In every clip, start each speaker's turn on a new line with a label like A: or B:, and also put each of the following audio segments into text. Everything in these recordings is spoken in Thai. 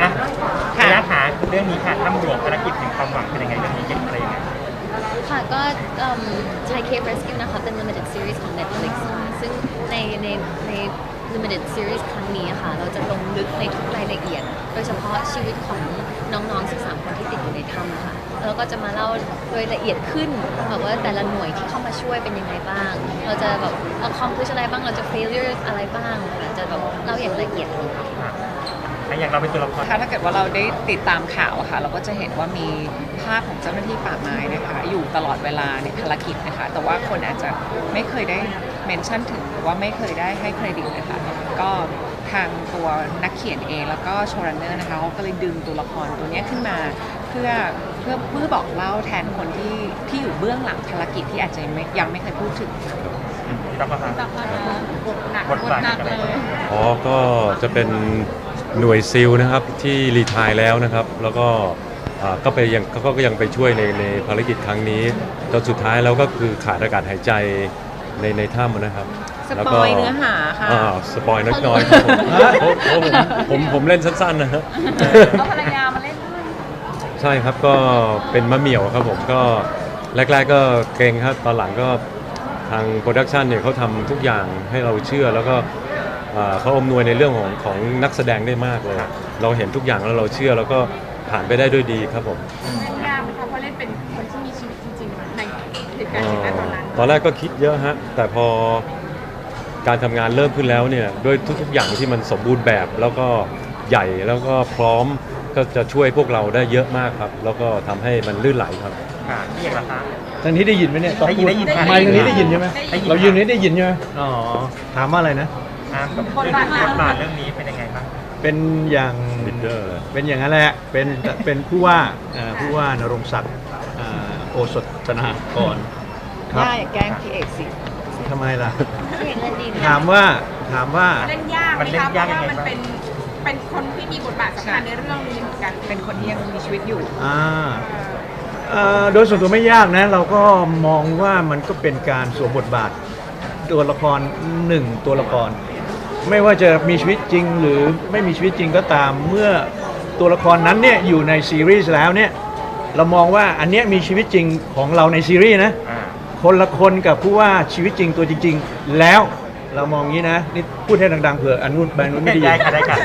A: อะ
B: ค่ะ
A: ระยะหาเรื่องนี้ค่ะถ้ำหลวงภารกิจแห่งความหวังเป็นยังไงเรื่องนี้เก่งอะไรยังไง
C: ค่ะก็เอิ่ม Thai Cave Rescue นะคะเป็น limited series ของ Netflix ค่ะซึ่งในในใน limited series ครั้งนี้อะค่ะ เราจะลงลึกในทุกรายละเอียด โดยเฉพาะชีวิตของน้องๆ 13 คนที่ติดอยู่ในถ้ำค่ะ แล้วก็จะมาเล่าโดยละเอียดขึ้นแบบว่าแต่ละหน่วยที่เข้ามาช่วยเป็นยังไงบ้าง เราจะแบบ accomplish อะไรบ้างเราจะ failure อะไรบ้างค่ะจะแบบเล่าอย่างละเอียดเลยค่ะ
A: อะ อะอย่างเราเป็นตัวละคร
B: ถ้าถ้าเกิดว่าเราได้ติดตามข่าวอะค่ะ เราก็จะเห็นว่ามีภาพของเจ้าหน้าที่ป่าไม้นะคะ อยู่ตลอดเวลาในภารกิจนะคะ แต่ว่าคนอาจจะไม่เคยได้เมนชั่นถึงหรือว่าไม่เคยได้ให้เครดิตนะคะ ก็ทางตัวนักเขียนเองแล้วก็โชว์รันเนอร์นะคะเขาก็เลยดึงตัวละครตัวเนี้ยขึ้นมาเพื่อเพื่อเพื่อบอกเล่าแทนคนที่ที่อยู่เบื้องหลังภารกิจที่อาจจะยังไม่ยังไม่เคยพูดถึง
A: ตับมาครับ
D: ตับมาบทหนัก
A: บทบาท
D: หนักเลย
E: อ๋อ ก็จะเป็น หน่วยซิลนะครับที่รีไทายแล้วนะครับ แล้วก็อ่าก็ไปยังก็ก็ยังไปช่วยในในภารกิจครั้งนี้จนสุดท้ายแล้วก็คือขาดอากาศหายใจในในถ้ำนะครับ
B: ส
E: แล้ว
B: ป
E: ก็
B: อยเนื้อหาค่ะ
E: อ่าสปอยน้อยน้อยๆครับผมเพราะเพราะผมผมผมเล่นสั้นๆนะฮะ
D: เอาภรรยามาเล่นด้วย
E: ใช่ครับก็เป็นมะเหมี่ยวครับผมก็แรก ๆ ก็เกรงครับตอนหลังก็ทางโปรดักชันเนี่ยเขาทำทุกอย่างให้เราเชื่อแล้วก็อ่า เขาอำนวยในเรื่องของของนักแสดงได้มากเลย เราเห็นทุกอย่างแล้วเราเชื่อแล้วก็ผ่านไปได้ด้วยดีครับผม
D: เล่นยากไหมคะเพราะเล่นเป็นคนที่มีชีวิตจริงๆในเหตุการ
E: เอ่
D: ณ์เหตุ
E: อ
D: การณ์ตอนนั้น
E: ตอนแรกก็คิดเยอะฮะแต่พอการทำงานเริ่มขึ้นแล้วเนี่ยด้วยทุกๆอย่างที่มันสมบูรณ์แบบ แล้วก็ใหญ่แล้วก็พร้อมก็จะช่วยพวกเราได้เยอะมากครับ แล้วก็ทำให้มันลื่นไหลครับ
A: ค่ะพี่เอกล่ะคะ
F: ทางนี้ได้ยินไหมเนี่ยตอน
A: ได้ยิน
F: พู
A: ได้ยินค่ะ
F: ไมค์ทางนี้ได้ยินใช่ไหม
A: ได้ยิน
F: เรายืนนี้ได้ยินใช่ไหม
A: อ๋อ
F: ถามว่าอะไรนะ
A: อะกับบทบาทบทบาทเรื่องนี้เป็นยังไงบ้าง
F: เป็นอย่าง
E: Leader
F: เป็นอย่างนั้นแหละ เป็น เป็นผู้ว่าเอ่อผู้ว่านรงศักดิ์อ่าโอสถนากรครับ
B: ได้แกงพีเอกสิ
F: ทำไมล่ะ
C: เห็นแล้วดี
F: ถามว่า ถามว่า
D: เล่นยากไหม
A: มันเล่น
D: คะเพ
A: ยาก
D: ราะ
A: ยัง
D: ว่ามันเป็นเป็นคนที่มีบทบาทสำคัญในเรื่องนี้เหมือนกัน
B: เป็นคนที่ยังมีชีวิตอยู่
F: อ่าเอ่อโดยส่วนตัวไม่ยากนะ เราก็มองว่ามันก็เป็นการสวมบทบาทตัวละครหนึ่งตัวละคร ไม่ว่าจะมีชีวิตจริงหรือไม่มีชีวิตจริงก็ตามเมื่อตัวละครนั้นเนี่ยอยู่ในซีรีส์แล้วเนี่ยเรามองว่าอันเนี้ยมีชีวิตจริงของเราในซีรีส์นะ
A: อ่า
F: คนละคนกับผู้ว่าชีวิตจริงตัวจริง ๆ แล้วเรามองงี้นะนี่พูดให้ดังๆเผื่ออันนู้นแบงนู้นไม่ได้ยิน
A: ได้ค่ะได้ค่ะ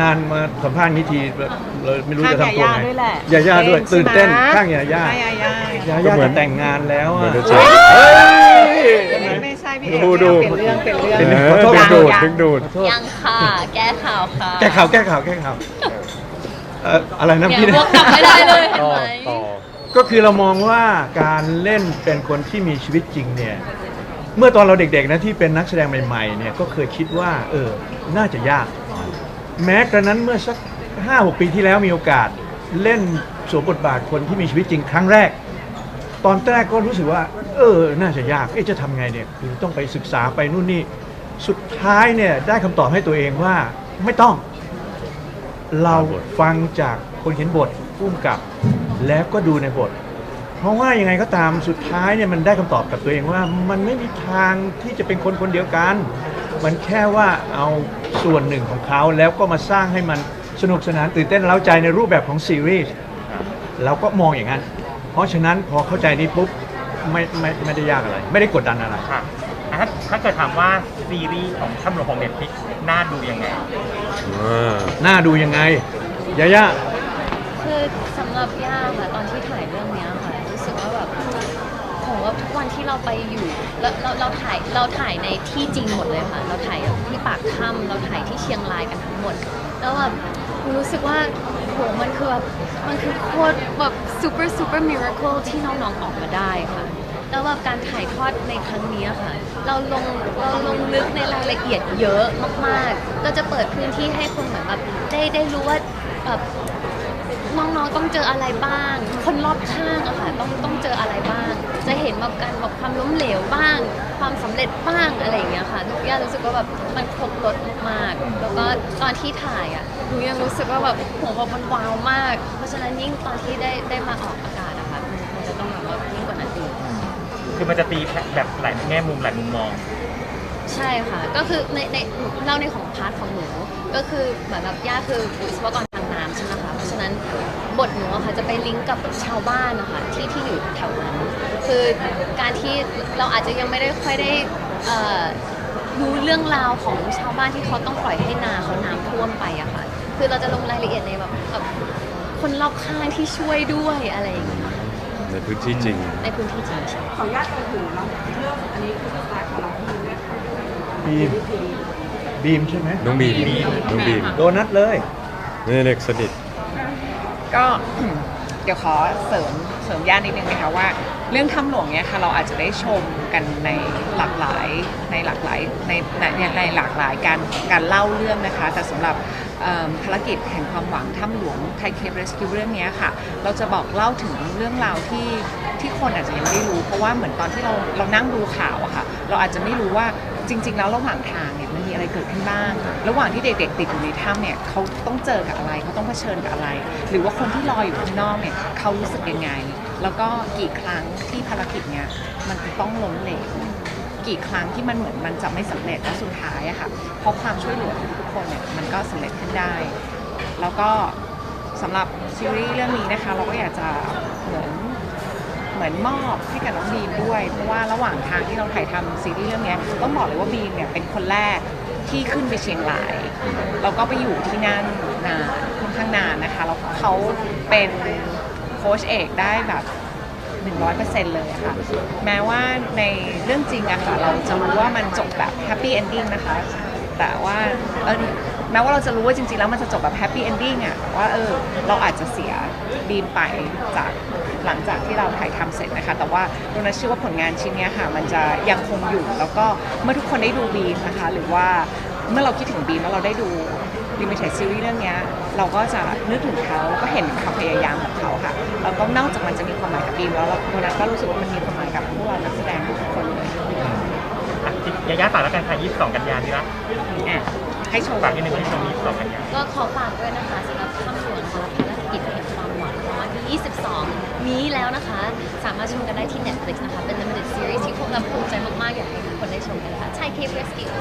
F: นานๆมาสัมภาษณ์นี้ทีเราไม่รู้จะทำตัว
B: ข้าง
F: ไง
B: ยาย่าด้วยแหละ
F: ยาย่าด้วย
B: เต้น
F: ตื่นเต้น
B: ใช่ไหม
F: ข้างยาย่า
B: ใช่ยาย่า
F: ยาย่าจะแต่งงานแล้ว
E: เหมือ
F: อะ
E: นจะใช่
F: เฮ้ย
B: ไม่ไม่ใช่พี่เอก
F: ดูดู
B: เปลี่ยนเรื่องเปลี่ยนเรื่อง
F: เป็น
E: เอ
F: ขอ
E: อ
F: โทษ
E: ดึงดูด
B: ยัง
E: ดึงดูด
F: ขอโทษ
C: ยังค่ะ แก้ข่าวค่ะ
F: แก้ข่าวแก้ข่าวแก้ข่าวเอ่ออะไรนะ
C: เนี่ย
F: พี่
C: วกกลับไม่ได้เลยเห็น
E: ต่อ
C: ไหม
E: ต่อ
F: ก็คือเรามองว่าการเล่นเป็นคนที่มีชีวิตจริงเนี่ย เมื่อตอนเราเด็กๆนะที่เป็นนักแสดงใหม่ๆเนี่ยก็เคยคิดว่า เออ น่าจะยาก แม้กระนั้นเมื่อสักห้าหกปีที่แล้วมีโอกาส เล่นสวมบทบาทคนที่มีชีวิตจริงครั้งแรก ตอนแรกก็รู้สึกว่า เออ น่าจะยากเอ๊ะจะทำไงเนี่ยคือต้องไปศึกษาไปนู่นนี่ สุดท้ายเนี่ยได้คำตอบให้ตัวเองว่าไม่ต้อง เราฟังจากคนเขียนบทพุ่มกับ แล้วก็ดูในบท เพราะว่ายังไงก็ตามสุดท้ายเนี่ยมันได้คำตอบกับตัวเองว่า มันไม่มีทางที่จะเป็นคนคนเดียวกัน มันแค่ว่าเอาส่วนหนึ่งของเขาแล้วก็มาสร้างให้มันสนุกสนานตื่นเต้นเร้าใจในรูปแบบของซีรีส์เราก็มองอย่างนั้น เพราะฉะนั้นพอเข้าใจนี้ปุ๊บไม่ไม่ไม่ได้ยากอะไร ไม่ได้กดดันอะไร
A: ค่ะอะถ้าถ้าเกิดถามว่าซีรีส์ของถ้ำหลวงของเน็ตฟลิกน่าดูยังไง
E: อ่า
F: น่าดูยังไงยาย่า
C: คือสำหรับย่าค่ะตอนที่ถ่ายเรื่องเนี้ยค่ะรู้สึกว่าแบบโหว่าทุกวันที่เราไปอยู่แล้วเราเราถ่ายเราถ่ายในที่จริงหมดเลยค่ะ เราถ่ายที่ปากถ้ำเราถ่ายที่เชียงรายกันทั้งหมด แล้วแบบ รู้สึกว่าโหมันคือแบบมันคือโคตรแบบ super super miracle ที่น้องๆออกมาได้ค่ะ แล้วแบบการถ่ายทอดในครั้งนี้ค่ะ เราลงเราลงลึกในรายละเอียดเยอะมากๆ ก็จะเปิดพื้นที่ให้คนเหมือนแบบได้ได้รู้ว่าแบบน้องๆต้องเจออะไรบ้าง คนรอบข้างอะค่ะต้องต้องเจออะไรบ้าง จะเห็นแบบการแบบความล้มเหลวบ้าง ความสำเร็จบ้างอะไรอย่างเงี้ย ย่างรู้สึกว่าแบบมันครบรถมากๆแล้วก็ตอนที่ถ่ายอะหนูยังรู้สึกว่าแบบโหแบบมันว้าวมาก เพราะฉะนั้นยิ่งตอนที่ได้ได้มาออกอากาศอะค่ะมันมันจะต้องแบบว่ายิ่งกว่านั้นอีก
A: คือมันจะตีแบบหลายแง่มุมหลายมุมมอง
C: ใช่ค่ะ ก็คือในในเล่าในของพาร์ทของหนู ก็คือเหมือนแบบย่าคือวิศวกรทางน้บทหนูอะค่ะจะไปลิงก์กับชาวบ้านนะคะที่ที่อยู่แถวนั้น คือการที่เราอาจจะยังไม่ได้ค่อยได้เอ่อ รู้เรื่องราวของชาวบ้านที่เขาต้องปล่อยให้นาเขาน้ำท่วมไปอะค่ะ คือเราจะลงรายละเอียดในแบบแบบคนรอบข้างที่ช่วยด้วยอะไรอย่างเงี้ย
E: ในพื้นที่จริง
C: ในพื้นที่จริงใช่
D: ขออนุญาตเอ่ยถึงเราเรื่องอันนี้คือสายของเราคือเนี่ย
F: บีมบีมใช่ไหม
E: น้องบีมน้องบีม
F: โดนัทเลย
E: นี่เด็กสนิท
B: ก็ เดี๋ยวขอเสริมเสริมย่านนิดนึงนะคะว่า เรื่องถ้ำหลวงเนี่ยค่ะเราอาจจะได้ชมกันในหลากหลายในหลากหลายในในในหลากหลายการการเล่าเรื่องนะคะ แต่สำหรับภารกิจแห่งความหวังถ้ำหลวงไทยเคปเรสคิวเรื่องนี้ค่ะ เราจะบอกเล่าถึงเรื่องราวที่ที่คนอาจจะยังไม่รู้ เพราะว่าเหมือนตอนที่เราเรานั่งดูข่าวอะค่ะ เราอาจจะไม่รู้ว่าจริง ๆ แล้วระหว่างทางเนี่ยมันมีอะไรเกิดขึ้นบ้าง ระหว่างที่เด็กๆติดอยู่ในถ้ำเนี่ยเขาต้องเจอกับอะไรเขาต้องเผชิญกับอะไร หรือว่าคนที่รออยู่ข้างนอกเนี่ยเขารู้สึกยังไง แล้วก็กี่ครั้งที่ภารกิจเนี่ยมันต้องล้มเหลวกี่ครั้งที่มันเหมือนมันจะไม่สำเร็จและสุดท้ายอะค่ะเพราะความช่วยเหลือของทุกคนเนี่ยมันก็สำเร็จขึ้นได้ แล้วก็สำหรับซีรีส์เรื่องนี้นะคะ เราก็อยากจะเหมือนเหมือนมอบให้กับน้องบีมด้วย เพราะว่าระหว่างทางที่เราถ่ายทำซีรีส์เรื่องเนี้ยต้องบอกเลยว่าบีมเนี่ยเป็นคนแรกที่ขึ้นไปเชียงรายแล้วก็ไปอยู่ที่นั่นนานค่อนข้างนานนะคะแล้วเขาเป็น โค้ชเอกได้แบบ 100%เลยอะค่ะ แม้ว่าในเรื่องจริงอะค่ะเราจะรู้ว่ามันจบแบบแฮปปี้เอนดิ้งนะคะ แต่ว่าเออแม้ว่าเราจะรู้ว่าจริงๆ แล้วมันจะจบแบบแฮปปี้เอนดิ้งอะว่าเออเราอาจจะเสียบีมไปจากหลังจากที่เราถ่ายทำเสร็จนะคะ แต่ว่าโดนัทเชื่อว่าผลงานชิ้นนี้ค่ะ มันจะยังคงอยู่แล้วก็เมื่อทุกคนได้ดูบีมนะคะ หรือว่าเมื่อเราคิดถึงบีมแล้วเราได้ดูลิมิเต็ดซีรีส์เรื่องเนี้ยเราก็จะนึกถึงเขาแล้วก็เห็นความพยายามของเขาค่ะแล้วก็นอกจากมันจะมีความหมายกับบีมแล้วเราวันนั้นก็รู้สึกว่ามันมีความหมายกับพวกเรานักแสดงทุกคนเลย
A: อะยาย่าฝากแล้วกันค่ะ22 กันยานี่ละ
B: อะให้โชว์
A: ฝากนิดนึงให้ชม22 กันยา
C: ก็ขอฝากด้วยนะคะสำหรับถ้ำหลวงนะคะภารกิจแห่งความหวังของวันที่ 22 นี้แล้วนะคะ สามารถชมกันได้ที่ Netflix นะคะ เป็น limited series ที่พวกเราภูมิใจมากๆ อยากให้ทุกคนได้ชมกันค่ะ Thai Cave Rescue